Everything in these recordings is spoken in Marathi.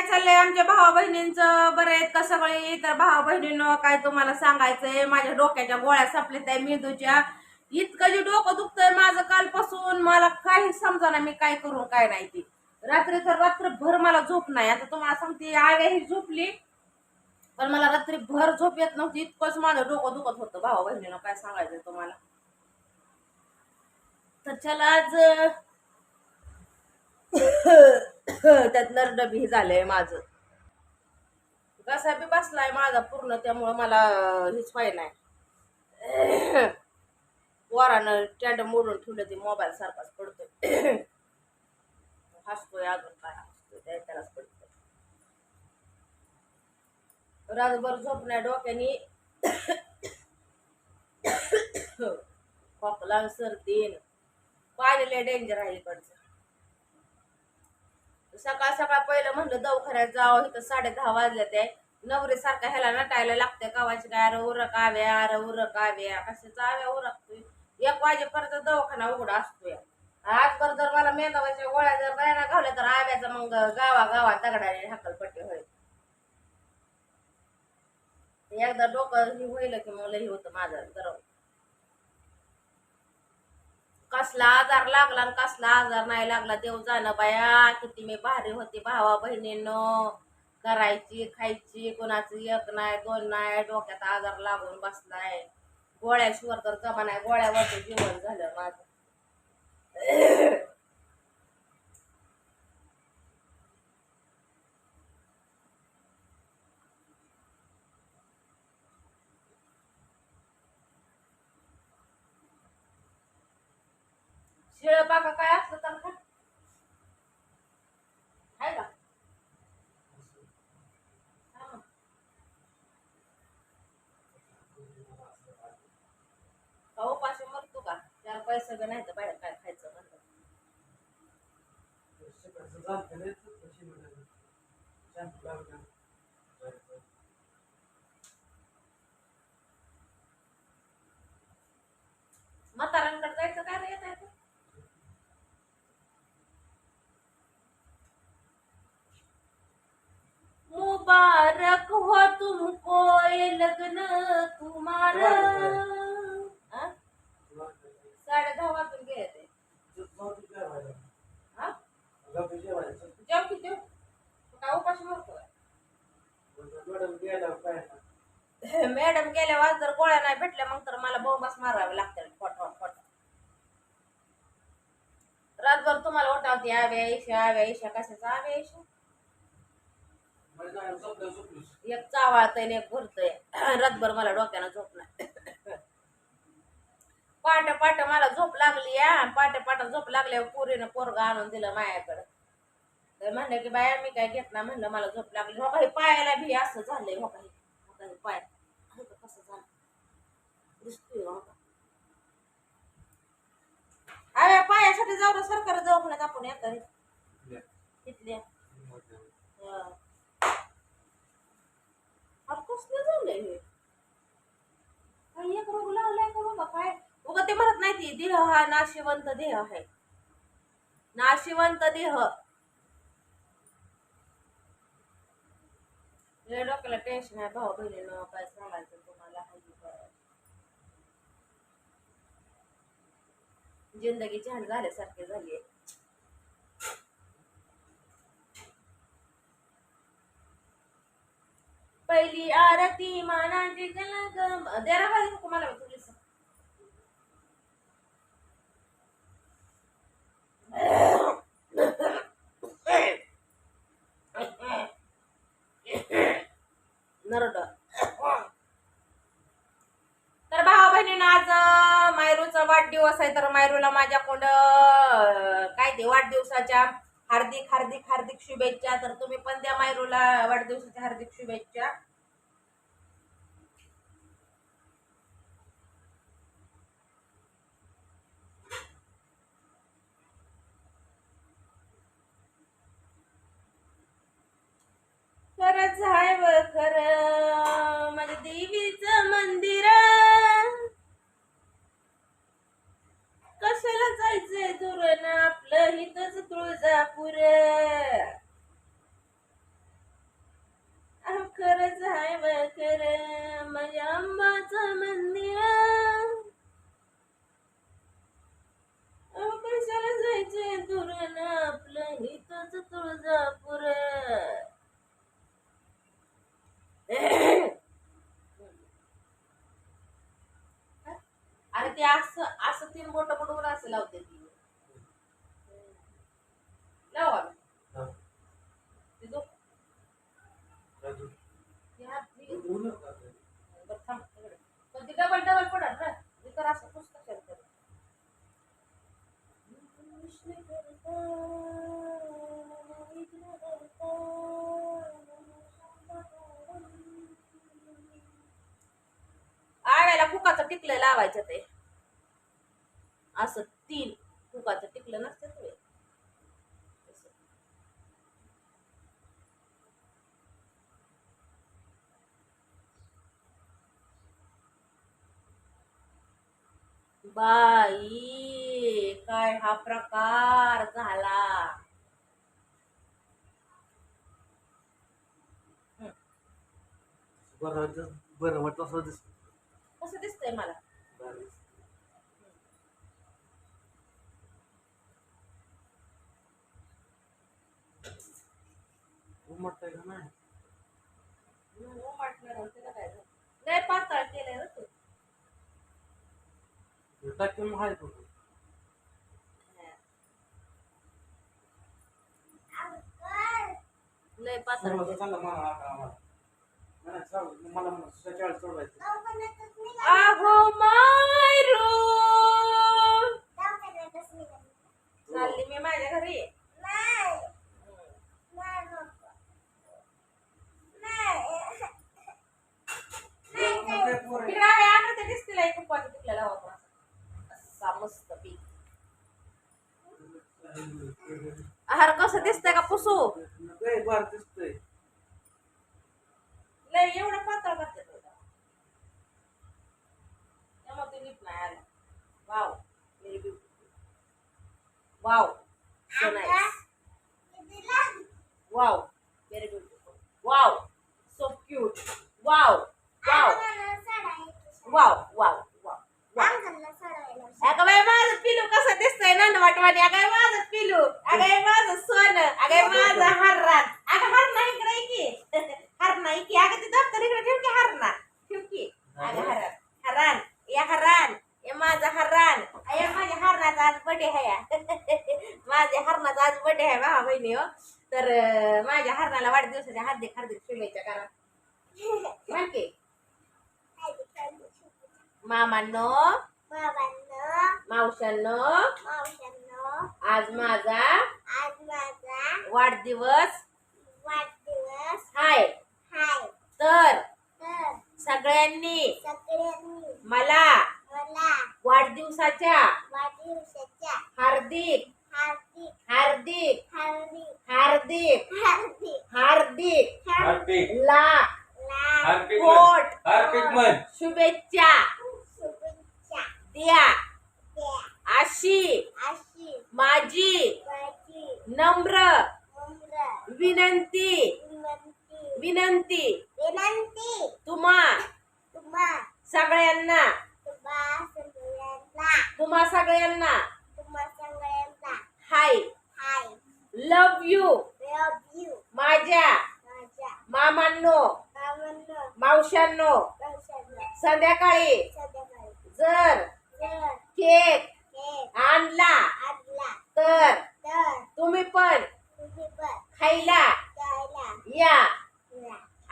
काय चाललंय आमच्या भावा बहिणींचं? बरं आहेत का सगळे? तर भावा बहिणीनं काय तुम्हाला सांगायचंय? माझ्या डोक्याच्या गोळ्या संपल्या त्या मेंदूच्या. इतकं जे डोकं दुखतंय माझं कालपासून मला काही समजा मी काय करू काय नाही ती. रात्री तर रात्रभर मला झोप नाही. आता तुम्हाला सांगते आव्या ही झोपली पण मला रात्री भर झोप येत नव्हती. इतकंच माझं डोकं दुखत होतं. भावा बहिणीनं काय सांगायचं तुम्हाला? तर चला आज त्यात डबी बी झालंय माझं. कसा बी बसलाय माझा पूर्ण त्यामुळं मला हेच पाहिजे नाही. वरानं स्टँड मोडून ठेवलं ते मोबाईल सारखाच पडतोय. हसतोय अजून काय हसतोय त्यालाच पडतोय. रातभर झोपण्या डोक्याने खोकला सर्दीन. पाहिलेलं डेंजर आहे इकडचं. सकाळ सकाळ पहिलं म्हणलं दवाखान्यात जावं इथं साडे दहा वाजले ते. नवरी सारखा ह्याला नटायला लागते कावाची काय अरे उरक आव्या अरे उरक आव्या. कशाचा आव्या उरकतोय? एक वाजेपर्यंत दवाखाना उघडा असतोय. आजभर जर मला मेंदावाच्या गोळ्या जर बऱ्याना घावल्या तर आव्याचा मग गावा गावात दगडाने हाकलपट्टी होईल. एकदा डोकं हे होईल की मग लई होतं माझं गरम कसला आजार लागला आणि कसला आजार नाही लागला. देव जाणं बाया किती मी भारी होती भावा बहिणीनं. करायची खायची कोणाचं एक नाही दोन नाही डोक्यात आजार लागून बसलाय. गोळ्याशिवर तर जमा नाही गोळ्यावरचं जीवन झालं माझं. शिळ बाका काय असलं तर खा. आहे का? हा. मग. मरतो का? चार पैसे बी नाही तर बाहेर काय खायचं म्हणलं. म्हाताऱ्यांकडे जायचं काय रे येत मुबारक हो तुमको ये लग्न हा? साडे दहा वाजून गेले ते हा? जेव की जेव तू काय उपाशी मरतो काय? मॅडम गेल्यावर जर गोळ्या नाही भेटल्या मग तर मला बोंबास मारावे लागतील. फोट फोट रातभर तुम्हाला उठावते आव्या ईशा आव्या ईशा कशाचा आव्या ईशा एक चावाळतय आणि एक भरतय. रातभर मला डोक्यानं झोप नाही. पाट पाट मला झोप लागली या पाट पाट झोप लागल्यावर पोरीनं पोरगा आणून दिलं मायाकडं. तर म्हणलं की बाया मी काय घेत नाही. म्हणलं मला झोप लागली. हो काही पायाला भी असं झालंय हो काही हो काही पाय. कसं झालं? दिसतोय हो अरे पायासाठी जाऊ ना सरकार दवाखान्यात आपण येतात तिथल्या हं. अरे कसलं झालंय हे काही एक रोग लावलाय का बाबा काय उगा ते म्हणत नाही ती देह हा नाशिवंत देह आहे. नाशिवंत देह. डोक्याला टेन्शन आहे भाऊ बहिणीनं काय सांगायचं तुम्हाला? जिंदगी छान झाल्यासारखी झाली पहिली आरती मानाची गलगम देरा तुम्हाला. नको नरडर तर भावा बहिणीनं आज मायरूचा वाढदिवस आहे तर मायरूला माझ्याकडं काय ते वाढदिवसाच्या हार्दिक हार्दिक हार्दिक शुभेच्छा. तर तुम्ही पण द्या मायरूला वाढदिवसाच्या हार्दिक शुभेच्छा. हाय व खर. माझ्या देवीचं मंदिर. कशाला जायचंय दूर ना आपलं हितच तुळजापूर. ते असं असं तीन बोट बुडवून असं लावते ती. लावा. पण ती डबल डबल पडत ना. मी तर असं पुस्तक करते आव्याला कुकाचं टिकलं लावायचं ते. असं तीन कुकाचं टिकलं नसतं ते तसं. बाई काय हा प्रकार झाला बरं वाटतं- बरं वाटतं असं दिसतं. कसं दिसतंय मला भारी. उमटतंय का नाही? लय पातळ केलंय तू हे टाकून हाय तो. लय पातळ सर्व. चांगलं मला. नाही, चालेल. मला मग सकाळी सोडवायचं. अहो मायरू चालली मी माझ्या घरी काय पोरं आहे? फिरावे दिसतील एक टिकलेला वापरा असा मस्त पीक. आहार कसं दिसतंय का पुसू? बार दिसतंय. लय एवढं पातळ करते त्यामुळे ते नीट नाही आलं. Wow very beautiful wow so nice wow very beautiful wow so cute wow wow. Wow wow wow. अगं बाई माझं पिलू कसं दिसतंय नंदवाटवाणी अगं माझं पिलू. अगं बाई माझं सोनं. अगं माझं हररान अगं हरणा इकडे ये की. हरणा ये की. अगं ते दप्तर इकडे ठेव की हरणा ठेव की. अगं हरण हरान. या हरान. ये माझं हरान. अय माझ्या हरणाचा आज बर्थडे आहे माझ्या हरणाचा आज बर्थडे आहे भावा बहिणी हो. तर माझ्या हरणाला वाढदिवसाच्या हार्दिक हार्दिक शुभेच्छा करा म्हण की मामांनो? मावशांनो आज माझा वाढदिवस. हाय. तर सगळ्यांनी मला वाढदिवसाच्या हार्दिक हार्दिक हार्दिक हार्दिक हार्दिक हार्दिक कोट हार्दिक मन. शुभेच्छा. द्या अशी. माझी. नम्र. विनंती. विनंती. विनंती तुम्हा. सगळ्यांना. तुम्हा सगळ्यांना. Hi. Hi love you love you माझ्या मामांनो मावशांनो संध्याकाळी. जर. केक आणला. तर तुम्ही पण खायला. या.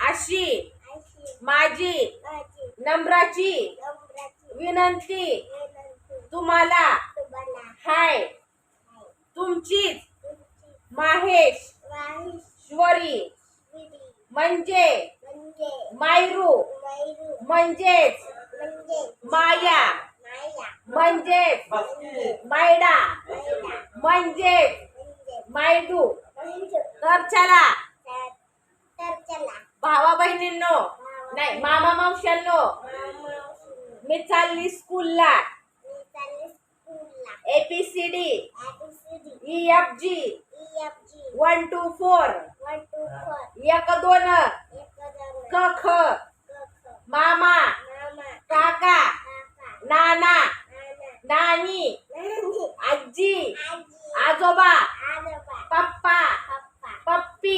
अशी माझी नम्राची विनंती तुम्हाला. हाय. तुमचीच तुमची माहेश श्वरी म्हणजे म्हणजे मायरू. म्हणजेच म्हणजे माया. म्हणजेच मायडा म्हणजेच म्हणजे मायडू म्हणजे तर चला तर चला. भावा बहिणींनो. नाही मामा मावशांनो मी चालली स्कूलला. मी चालले ABCD E F G one two four एक दोन. कख क ख. मामा. काका. नाना. नाना आजी आजी. आजोबा पप्पा पप्पा.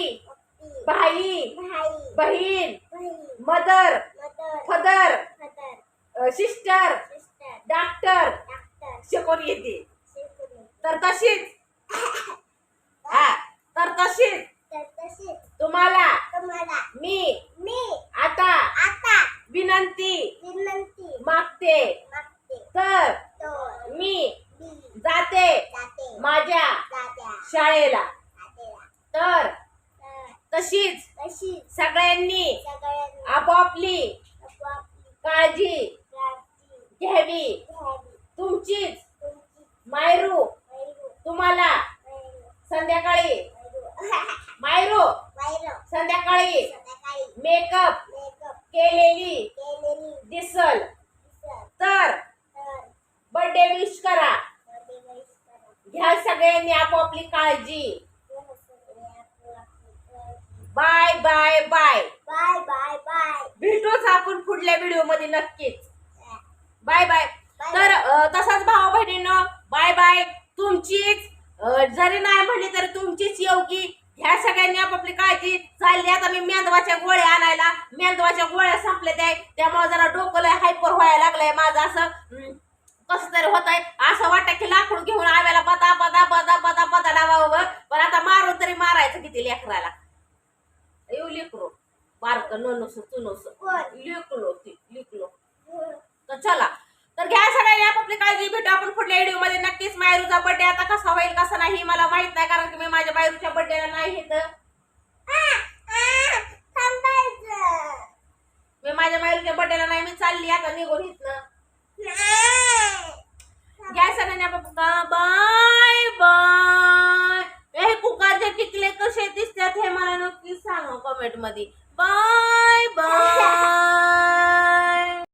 भाई बहीण मदर फदर सिस्टर डॉक्टर. कोण येते तर तशीच. हा तर तशीच. तुम्हाला मी मी. आता विनंती मागते. तर मी जाते माझ्या शाळेला. तर तशीच सगळ्यांनी आपापली काळजी घ्यावी. तुमचीच तुमची मायरू तुम्हाला संध्याकाळी. मायरू. संध्याकाळी मेकअप केलेली दिसल. तर बर्थडे विश करा. घ्या सगळ्यांनी आपापली काळजी. Bye bye bye bye bye bye भेटूच आपण पुढल्या व्हिडिओमध्ये नक्कीच. Bye bye. तर तसाच भाऊ बहिणीनं बाय बाय तुमचीच जरी नाही म्हणली तरी तुमचीच योगी. ह्या सगळ्यांनी आपापली काळजी. चालली आता मी मेंदवाच्या गोळ्या आणायला. मेंदवाच्या गोळ्या संपल्या त्या. त्यामुळे जरा डोकं हायपर व्हायला लागलंय माझं असं. कसं तरी होत आहे असं वाटतं की लाकूड घेऊन आव्याला बदा बदा बदा बदा बदा डावावर पण आता मारून तरी मारायचं किती लेकराला? येऊ लेकरो. बारक ननुस चुनुस. कोण? लिकलो ती लिकलो तर चला. तर घ्या सगळ्यांनी आपापली काळजी भेटू आपण पुढल्या व्हिडिओमध्ये नक्कीच मायरूचा बर्थडे आता कसा होईल कसा नाही मला माहीत नाही कारण की मी माझ्या मायरूच्या बर्थडेला नाही थांबायचं. मी माझ्या मायरूच्या बर्थडेला नाही मी चालली आता निघून इथनं. गॅस आल्याने बघा. Bye bye. हे कुकारचे टिकले कसे दिसतात हे मला नक्की सांगू कमेंटमध्ये. Bye bye.